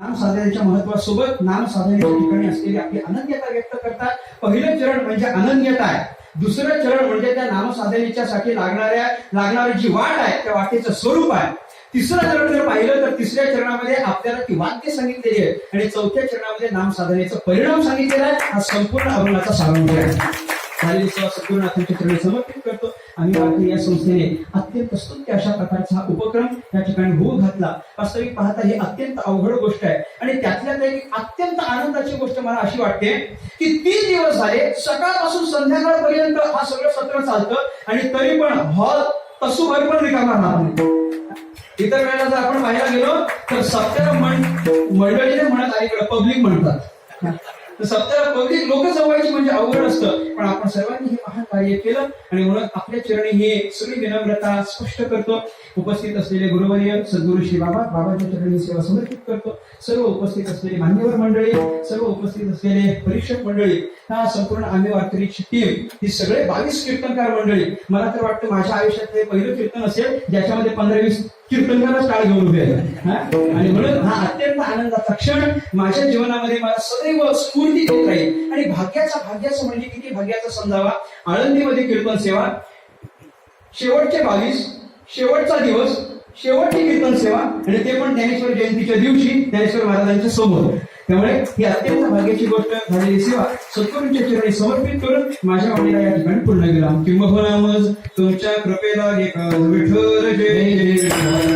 नाम साधनेच्या महत्वासोबत नाम साधनेच्या ठिकाणी असलेली आपली अनन्यता व्यक्त करतात. पहिलं चरण म्हणजे अनन्यता आहे. दुसरं चरण म्हणजे त्या नाम साधनेच्या साठी लागणाऱ्या लागणारी जी वाट आहे त्या वाटेचं स्वरूप आहे. तिसरं चरण जर पाहिलं तर तिसऱ्या चरणामध्ये आपल्याला ती वाक्य सांगितलेली आहे. आणि चौथ्या चरणामध्ये नाम साधनेचा परिणाम सांगितलेला आहे. हा संपूर्ण अभंगाचा सारांश आहे. सेवा सद्गुरुनाथांच्या चरणी समर्पित करतो. आम्ही भारतीय या संस्थेने अत्यंत स्तुत्य अशा प्रकारचा हा उपक्रम या ठिकाणी होऊ घातला. वास्तविक पाहता ही अत्यंत अवघड गोष्ट आहे. आणि त्यातल्या त्यात एक अत्यंत आनंदाची गोष्ट मला अशी वाटते की तीन दिवस झाले सकाळपासून संध्याकाळपर्यंत हा सगळं सत्र चालतं आणि तरी पण हॉल तसूभर पण रिकामा राहणार नाही. इतर वेळेला जर आपण पाहायला गेलो तर सप्त्याला मंड मंडळीने म्हणत अलीकडे पब्लिक म्हणतात. तर पब्लिक लोक जवळची म्हणजे अवघड असतं. पण आपण सर्वांनी हे महान कार्य केलं आणि म्हणून आपल्या चरणी हे सगळी विनम्रता स्पष्ट करतो. उपस्थित असलेले गुरुवर्य सद्गुरु श्री बाबा बाबाच्या चरणी सेवा समर्पित करतो. सर्व उपस्थित असलेले मान्यवर मंडळी सर्व उपस्थित असलेले परीक्षक मंडळी हा संपूर्ण आम्ही वारकरीची टीम ही सगळे बावीस कीर्तनकार मंडळी मला तर वाटतं माझ्या आयुष्यातले पहिलं कीर्तन असेल ज्याच्यामध्ये पंधरा वीस कीर्तनकारच टाळ घेऊन उभे आणि म्हणून हा अत्यंत आनंदाचा क्षण माझ्या जीवनामध्ये मला सदैव स्फूर्ती देत राहील. आणि भाग्याचा भाग्याचं म्हणजे किती? भाग्याचा समजावा आळंदीमध्ये कीर्तन सेवा शेवटचे बावीस शेवटचा दिवस शेवटची कीर्तन सेवा आणि ते पण ज्ञानेश्वर जयंतीच्या दिवशी ज्ञानेश्वर महाराजांच्या समोर. त्यामुळे ही अत्यंत भाग्याची गोष्ट झालेली सेवा सद्गुरूंच्या चरणी समर्पित करून माझ्या वाणीला या ठिकाणी पूर्ण केला किंबहुना तुमच्या कृपेला विठ्ठल जय जय विठ्ठल